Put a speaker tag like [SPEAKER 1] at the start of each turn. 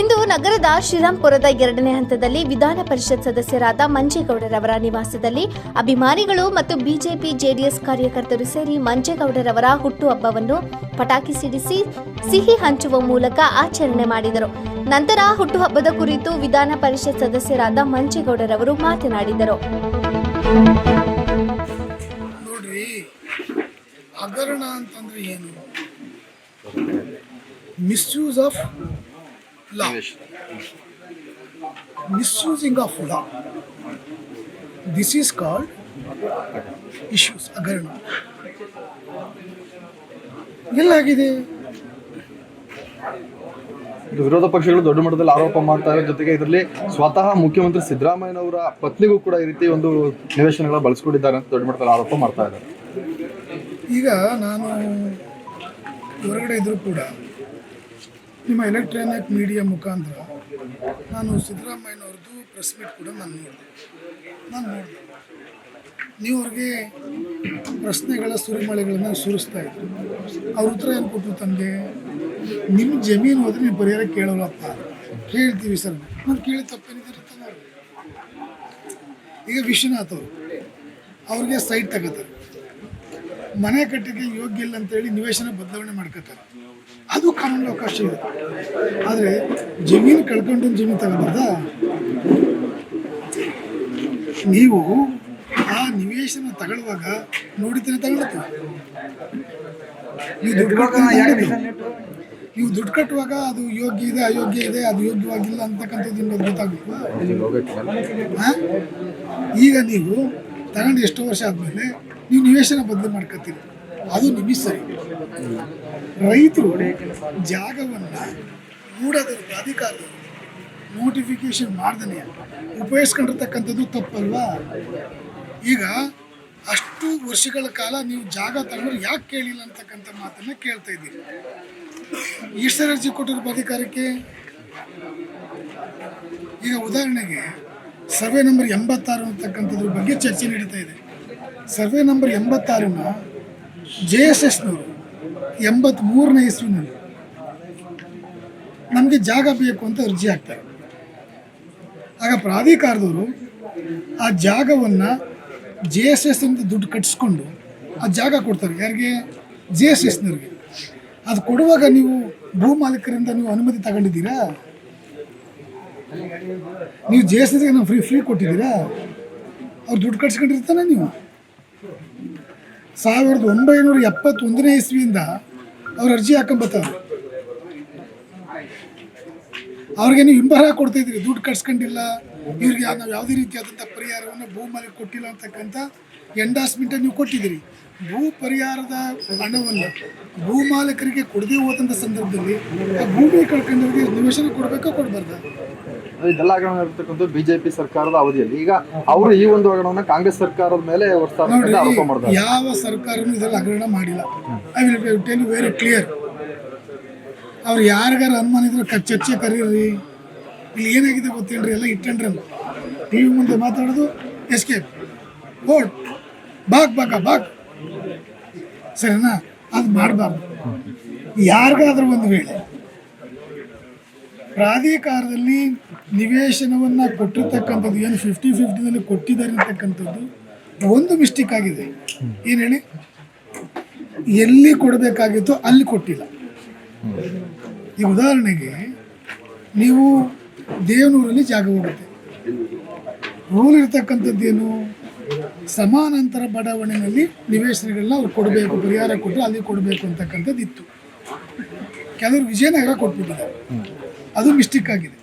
[SPEAKER 1] ಇಂದು ನಗರದ ಶ್ರೀರಾಂಪುರದ ಎರಡನೇ ಹಂತದಲ್ಲಿ ವಿಧಾನ ಪರಿಷತ್ ಸದಸ್ಯರಾದ ಮಂಜೇಗೌಡರವರ ನಿವಾಸದಲ್ಲಿ ಅಭಿಮಾನಿಗಳು ಮತ್ತು ಬಿಜೆಪಿ ಜೆಡಿಎಸ್ ಕಾರ್ಯಕರ್ತರು ಸೇರಿ ಮಂಜೇಗೌಡರವರ ಹುಟ್ಟುಹಬ್ಬವನ್ನು ಪಟಾಕಿ ಸಿಡಿಸಿ ಸಿಹಿ ಹಂಚುವ ಮೂಲಕ ಆಚರಣೆ ಮಾಡಿದರು. ನಂತರ ಹುಟ್ಟುಹಬ್ಬದ ಕುರಿತು ವಿಧಾನ ಪರಿಷತ್ ಸದಸ್ಯರಾದ ಮಂಜೇಗೌಡರವರು ಮಾತನಾಡಿದರು.
[SPEAKER 2] Misuse of law misusing of law this is called issues ಹಗರಣ ಎಲ್ಲಾಗಿದೆ?
[SPEAKER 3] ಇದು ವಿರೋಧ ಪಕ್ಷಗಳು ದೊಡ್ಡ ಮಟ್ಟದಲ್ಲಿ ಆರೋಪ ಮಾಡ್ತಾ ಇರೋ ಜೊತೆಗೆ ಇದರಲ್ಲಿ ಸ್ವತಃ ಮುಖ್ಯಮಂತ್ರಿ ಸಿದ್ದರಾಮಯ್ಯನವರ ಪತ್ನಿಗೂ ಕೂಡ ಈ ರೀತಿ ಒಂದು ನಿವೇಶನಗಳ ಬಳಸ್ಕೊಂಡಿದ್ದಾರೆ ಅಂತ ದೊಡ್ಡ ಮಟ್ಟದಲ್ಲಿ ಆರೋಪ ಮಾಡ್ತಾ ಇದ್ದಾರೆ.
[SPEAKER 2] ಈಗ ನಾನು ಹೊರಗಡೆ ಇದ್ದರೂ ಕೂಡ ನಿಮ್ಮ ಎಲೆಕ್ಟ್ರಾನಿಕ್ ಮೀಡಿಯಾ ಮುಖಾಂತರ ನಾನು ಸಿದ್ದರಾಮಯ್ಯನವ್ರದ್ದು ಪ್ರೆಸ್ ಮೀಟ್ ಕೂಡ ನಾನು ನೋಡಿದೆ. ನಾನು ನೋಡಿದೆ. ನೀವು ಅವ್ರಿಗೆ ಪ್ರಶ್ನೆಗಳ ಸುರಿಮಳೆಗಳನ್ನು ಸುರಿಸ್ತಾ ಇದ್ರು. ಅವ್ರ ಉತ್ತರ ಏನು ಕೊಟ್ಟರು ತಮಗೆ ನಿಮ್ಮ ಜಮೀನು ಹೋದ್ರೆ ನೀವು ಪರಿಹಾರ ಕೇಳೋಲ್ಲಪ್ಪ ಕೇಳ್ತೀವಿ ಸರ್. ನಾನು ಕೇಳಿ ತಪ್ಪೇನಿದೆ ನೋಡಿ ಈಗ ವಿಶ್ವನಾಥ್ ಅವರು, ಅವ್ರಿಗೆ ಸೈಟ್ ತಗೋತಾರೆ. ಮನೆ ಕಟ್ಟಕ್ಕೆ ಯೋಗ್ಯ ಇಲ್ಲ ಅಂತೇಳಿ ನಿವೇಶನ ಬದಲಾವಣೆ ಮಾಡ್ಕೋತಾರೆ. ಅದು ಕಾನೂನು ಅವಕಾಶ ಇದೆ ಆದರೆ ಜಮೀನು ಕಳ್ಕೊಂಡು ಜಮೀನು ತಗೋಬಾರ್ದಾ? ನೀವು ಆ ನಿವೇಶನ ತಗೊಳ್ಳುವಾಗ ನೋಡಿದ್ರೆ ತಗೊಳ್ತೀವಿ ನೀವು ದುಡ್ಡು ಕಟ್ಟುವಾಗ ನೀವು ದುಡ್ಡು ಕಟ್ಟುವಾಗ ಅದು ಯೋಗ್ಯ ಇದೆ ಅಯೋಗ್ಯ ಇದೆ ಅದು ಯೋಗ್ಯವಾಗಿಲ್ಲ ಅಂತಕ್ಕಂಥದ್ದು ನಿಮ್ಗೆ ಗೊತ್ತಾಗಬೇಕು? ಈಗ ನೀವು ತಗೊಂಡು ಎಷ್ಟೋ ವರ್ಷ ಆದಮೇಲೆ ನೀವು ನಿವೇಶನ ಬದಲು ಮಾಡ್ಕೊತೀರಿ. ಅದು ನಿಮಗೆ ಸರಿ ರೈತರು ಜಾಗವನ್ನು ಮೂಡೋದ್ರ ಪ್ರಾಧಿಕಾರದವರು ನೋಟಿಫಿಕೇಶನ್ ಮಾಡ್ದೇ ಉಪಯೋಗಿಸ್ಕೊಂಡಿರ್ತಕ್ಕಂಥದ್ದು ತಪ್ಪಲ್ವಾ? ಈಗ ಅಷ್ಟು ವರ್ಷಗಳ ಕಾಲ ನೀವು ಜಾಗ ತಗೊಂಡ್ರೆ ಯಾಕೆ ಕೇಳಿಲ್ಲ ಅಂತಕ್ಕಂಥ ಮಾತನ್ನು ಕೇಳ್ತಾ ಇದ್ದೀರಿ. ಸಲ ಅರ್ಜಿ ಕೊಟ್ಟಿರೋ ಪ್ರಾಧಿಕಾರಕ್ಕೆ ಈಗ ಉದಾಹರಣೆಗೆ ಸರ್ವೆ ನಂಬರ್ ಎಂಬತ್ತಾರು ಅಂತಕ್ಕಂಥದ್ರ ಬಗ್ಗೆ ಚರ್ಚೆ ನಡೀತಾ ಇದೆ. ಸರ್ವೆ ನಂಬರ್ ಎಂಬತ್ತಾರನ್ನ ಜೆ ಎಸ್ ಎಸ್ನವರು ಎಂಬತ್ತ್ಮೂರನೇ ಇಸ್ವಿನಲ್ಲಿ ನಮಗೆ ಜಾಗ ಬೇಕು ಅಂತ ಅರ್ಜಿ ಹಾಕ್ತಾರೆ. ಆಗ ಪ್ರಾಧಿಕಾರದವರು ಆ ಜಾಗವನ್ನು ಜೆ ಎಸ್ ಎಸ್ ಅಂತ ದುಡ್ಡು ಕಟ್ಟಿಸ್ಕೊಂಡು ಆ ಜಾಗ ಕೊಡ್ತಾರೆ. ಯಾರಿಗೆ? ಜೆ ಎಸ್ ಎಸ್ನವ್ರಿಗೆ. ಅದು ಕೊಡುವಾಗ ನೀವು ಭೂ ಮಾಲೀಕರಿಂದ ನೀವು ಅನುಮತಿ ತಗೊಂಡಿದ್ದೀರಾ? ನೀವು ಜೆ ಎಸ್ ಎಸ್ಗೆ ನಾವು ಫ್ರೀ ಫ್ರೀ ಕೊಟ್ಟಿದ್ದೀರಾ? ಅವ್ರು ದುಡ್ಡು ಕಟ್ಸ್ಕೊಂಡಿರ್ತಾನೆ ನೀವು. ಸಾವಿರದ ಒಂಬೈನೂರ ಎಪ್ಪತ್ತೊಂದನೇ ಇಸ್ವಿಯಿಂದ ಅವ್ರು ಅರ್ಜಿ ಹಾಕೊಂಬತ್ತವ್ರು ಅವ್ರಿಗೆ ನೀವು ಹಿಂಬರ ಕೊಡ್ತಾ ಇದ್ರಿ ದುಡ್ಡು ಕಟ್ಸ್ಕೊಂಡಿಲ್ಲ. ಇವ್ರಿಗೆ ನಾವು ಯಾವುದೇ ರೀತಿಯಾದಂಥ ಪರಿಹಾರವನ್ನು ಭೂ ಮಾಲೀಕ ಕೊಟ್ಟಿಲ್ಲ ಅಂತಕ್ಕಂಥ ಎಂಡಾಸ್ಮೆಂಟ್ ನೀವು ಕೊಟ್ಟಿದ್ದೀರಿ. ಭೂ ಪರಿಹಾರದ ಹಣವನ್ನು ಭೂ ಮಾಲೀಕರಿಗೆ ಕೊಡದೇ ಹೋದಂಥ ಸಂದರ್ಭದಲ್ಲಿ ಆ ಭೂಮಿ ಕಳ್ಕೊಂಡವ್ರಿಗೆ ನಿವೇಶನ ಕೊಡಬೇಕಾ ಕೊಡಬಾರ್ದ?
[SPEAKER 3] ಇದೆಲ್ಲ ಹಗರಣ ಜೆ ಪಿ ಸರ್ಕಾರದ ಅವಧಿಯಲ್ಲಿ. ಈಗ ಅವರು ಈ ಒಂದು ಹಗರಣವನ್ನು ಕಾಂಗ್ರೆಸ್ ಸರ್ಕಾರದ ಮೇಲೆ ಆರೋಪ
[SPEAKER 2] ಯಾವ ಸರ್ಕಾರನೂ ಇದೆಲ್ಲ ಹಗರಣ ಮಾಡಿಲ್ಲ. I will tell very clear ಅವ್ರು ಯಾರಿಗಾರು ಅನುಮಾನ ಇದ್ರೆ ಚರ್ಚೆ ಕರೀರಿ. ಇಲ್ಲಿ ಏನಾಗಿದೆ ಗೊತ್ತೇನ್ರಿ ಎಲ್ಲ ಇಟ್ಟಂಡ್ರಿ ಅಂತ ಟಿ ವಿ ಮುಂದೆ ಮಾತಾಡೋದು ಎಸ್ಕೇಪ್ ಓಟ್ ಬಾಕ್, ಬಾಕ, ಬಾಕ್. ಸರಿನಾ? ಅದು ಮಾಡಬಾರ್ದು. ಯಾರಿಗಾದ್ರೂ ಒಂದು ವೇಳೆ ಪ್ರಾಧಿಕಾರದಲ್ಲಿ ನಿವೇಶನವನ್ನು ಕೊಟ್ಟಿರ್ತಕ್ಕಂಥದ್ದು, ಏನು ಫಿಫ್ಟಿ ಫಿಫ್ಟಿನಲ್ಲಿ ಕೊಟ್ಟಿದ್ದಾರೆ ಅಂತಕ್ಕಂಥದ್ದು ಒಂದು ಮಿಸ್ಟೇಕ್ ಆಗಿದೆ. ಏನು ಹೇಳಿ? ಎಲ್ಲಿ ಕೊಡಬೇಕಾಗಿತ್ತು ಅಲ್ಲಿ ಕೊಟ್ಟಿಲ್ಲ. ಈ ಉದಾಹರಣೆಗೆ ನೀವು ದೇವನೂರಲ್ಲಿ ಜಾಗ ಹೋಗುತ್ತೆ ರೂಲ್ ಇರ್ತಕ್ಕಂಥದ್ದೇನು ಸಮಾನಾಂತರ ಬಡಾವಣೆಯಲ್ಲಿ ನಿವೇಶನಗಳನ್ನ ಅವ್ರು ಕೊಡಬೇಕು, ಪರಿಹಾರ ಕೊಟ್ಟರೆ ಅಲ್ಲಿ ಕೊಡಬೇಕು ಅಂತಕ್ಕಂಥದ್ದು ಇತ್ತು. ಕೆಲವರು ವಿಜಯನಗರ ಕೊಟ್ಬಿಟ್ಟಿದ್ದಾರೆ. ಅದು ಮಿಸ್ಟೇಕ್ ಆಗಿದೆ.